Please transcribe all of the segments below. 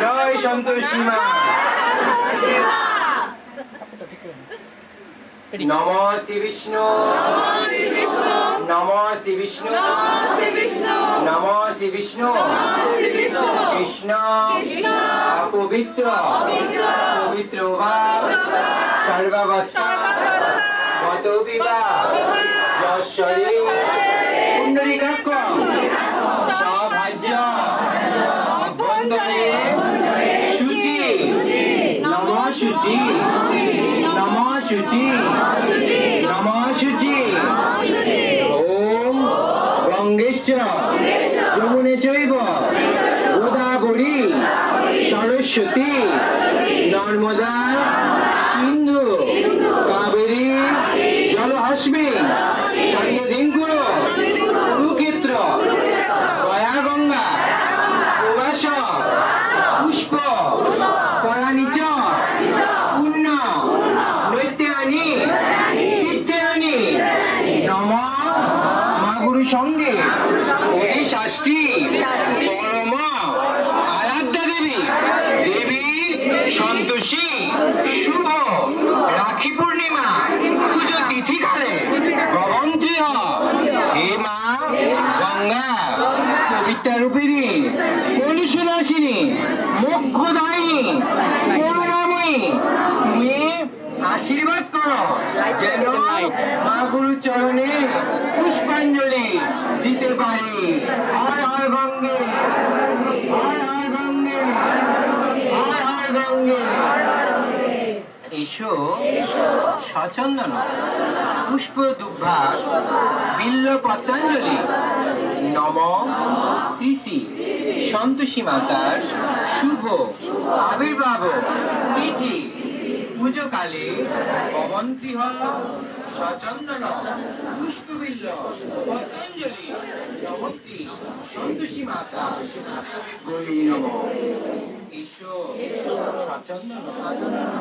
জয় সন্তোষী মা নম শ্রী বিষ্ণু। নম শ্রী বিষ্ণু। নম শ্রী বিষ্ণু। কৃষ্ণ। অপবিত্র। পবিত্র বা সর্বাবস্থা। গত বিবাহ যশ্বরী পুণ্ডরীকাক্ষ সভাজ্য অভ্যন্তরে শুচি নম শুচি নম শুচি নম শুচি ওম গঙ্গেশ্চ যমুনে চৈব। গোদাগরী সরস্বতী। নর্মদা সিন্ধু। কাবেরী। সন্ধ্যদিঙ্কুর কুক্ষেত্র দয়া গঙ্গা প্রবাস পুষ্প পরাণিচ পুণ্য নৈত্যানি তীর্থানি নম মা গুরু সঙ্গে ওই শাস্ত্রী আরাধ্যা দেবী। দেবী সন্তোষী, শুভ, রাখি পূর্ণিমা, পুজো তিথি কালে গবন্ত্রীয় হে। মা গঙ্গা পবিত্রা রূপিণী কলুষনাশিনী, মোক্ষদায়িনী, করুণাময়ী, তুমি আশীর্বাদ করো। যেন মা গুরু চরণে পুষ্পাঞ্জলি। দিতে পারি হর হর গঙ্গে। হর হর গঙ্গে। হর হর গঙ্গে। এসো। সচন্দন পুষ্প দুর্ভা বিল্ল পত্রাঞ্জলি নম শ্রী শ্রী সন্তোষী মাতার শুভ আবির্ভাব তিথি। পুজোকালে পবন্ত্রী হল সচন্দন, পুষ্পবিল্ল, পতঞ্জলি, নমস্তি, সন্তোষী মাতা। গৌরী নম। এসো, সচন্দন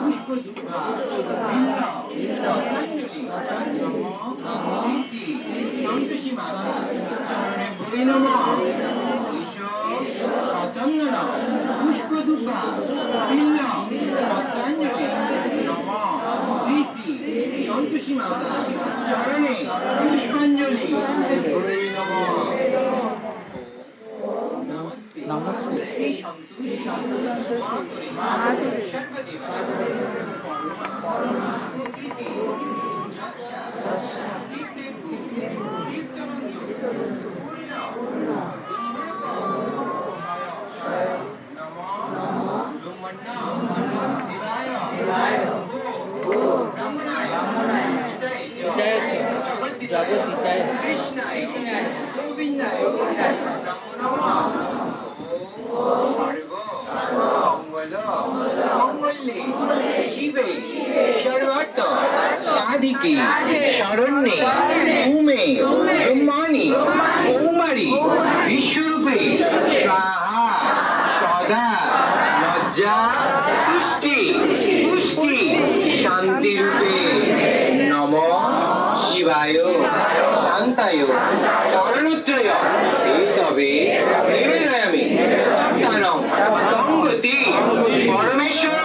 পুষ্প দুর্ভা বিল্ল পতঞ্জলি নম শ্রী শ্রী সন্তোষী মাতা। চরণে গৌরী নম। এসো, সচন্দন পতঞ্জলি শ্রী সন্তোষী মাতা চরণে পুষ্পাঞ্জলি নমস্তে সর্বদেবা মঙ্গলে শিবে সর্বার্থ সাধিকে শরণ্যে উমে ব্রহ্মাণি কৌমারি বিশ্বরূপে স্বাহা সদা লজ্জা পুষ্টি শান্তি রূপে নম শিবায় শান্তায় কারণত্রয়। এই তবে নিবেদয়ামি। সন্তানম গঙ্গতি পরমেশ্বর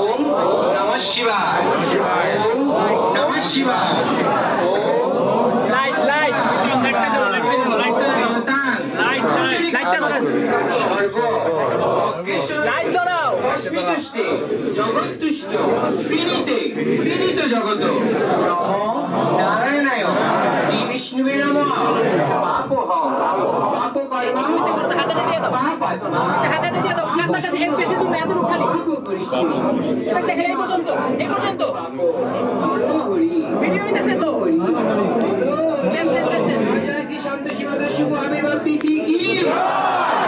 ওম নমঃ শিবায়। ওম নমঃ শিবায়। ওম লাইট লাইট লাইট। লাইট ধরেন লাইট ধরাও অস্মিতুষ্টে জগৎতুষ্ট বিনীতে বিনীত জগত নারায়ণায়। শ্রী বিষ্ণুবে নম। পাপ কর্মং। পাপ পরিশীলন এই পর্যন্ত এই পর্যন্ত ভিডিও হইতেছে তো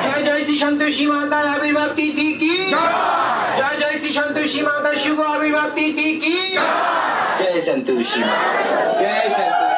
জয় জয় শ্রী সন্তোষী মাতার আবির্ভাব তিথি কি? শ্রী সন্তোষী মাতার শুভ আবির্ভাব তিথি কি জয় সন্তোষী মা জয় সন্তোষী